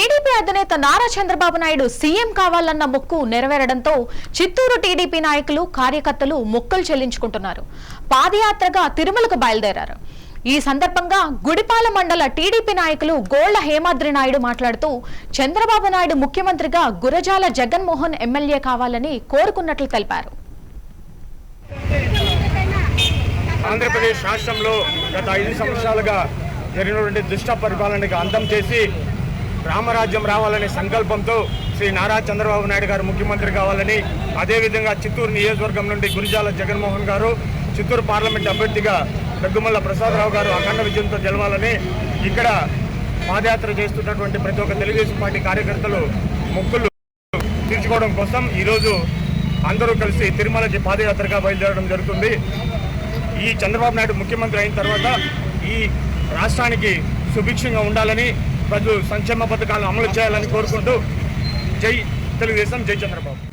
TDP అధినేత Nara Chandrababu Naidu CM కావాలన్న మొక్కు నెరవేరడంతో చిత్తూరు టీడీపీ నాయకులు కార్యకర్తలు మొక్కులు చెల్లించుకుంటున్నారు. పాదయాత్రగా తిరుమలకు బయలుదేరారు. ఈ సందర్భంగా గుడిపాల మండల టీడీపీ నాయకులు గోళ్ళ హేమాద్రి నాయుడు మాట్లాడుతూ చంద్రబాబు నాయుడు ముఖ్యమంత్రిగా గురజాల జగన్మోహన్ ఎమ్మెల్యే కావాలని కోరుకున్నట్లు తెలిపారు. ఆంధ్రప్రదేశ్ రాష్ట్రంలో గత ఐదు సంవత్సరాలుగా జరిగినటువంటి దుష్ట పరిపాలనకి అంతం చేసి రామరాజ్యం రావాలనే సంకల్పంతో శ్రీ నారా చంద్రబాబు నాయుడు గారు ముఖ్యమంత్రి కావాలని అదేవిధంగా చిత్తూరు నియోజకవర్గం నుండి గురిజాల జగన్మోహన్ గారు చిత్తూరు పార్లమెంట్ అభ్యర్థిగా దగ్గుమల్ల ప్రసాదరావు గారు అఖండ విజయంతో గెలవాలని ఇక్కడ పాదయాత్ర చేస్తున్నటువంటి ప్రతి ఒక్క తెలుగుదేశం పార్టీ కార్యకర్తలు మొక్కులు తీర్చుకోవడం కోసం ఈరోజు అందరూ కలిసి తిరుమలకి పాదయాత్రగా బయలుదేరడం జరుగుతుంది. ఈ చంద్రబాబు నాయుడు ముఖ్యమంత్రి అయిన తర్వాత ఈ రాష్ట్రానికి సుభిక్షంగా ఉండాలని ప్రజలు సంక్షేమ పథకాలను అమలు చేయాలని కోరుకుంటూ జై తెలుగుదేశం జై చంద్రబాబు.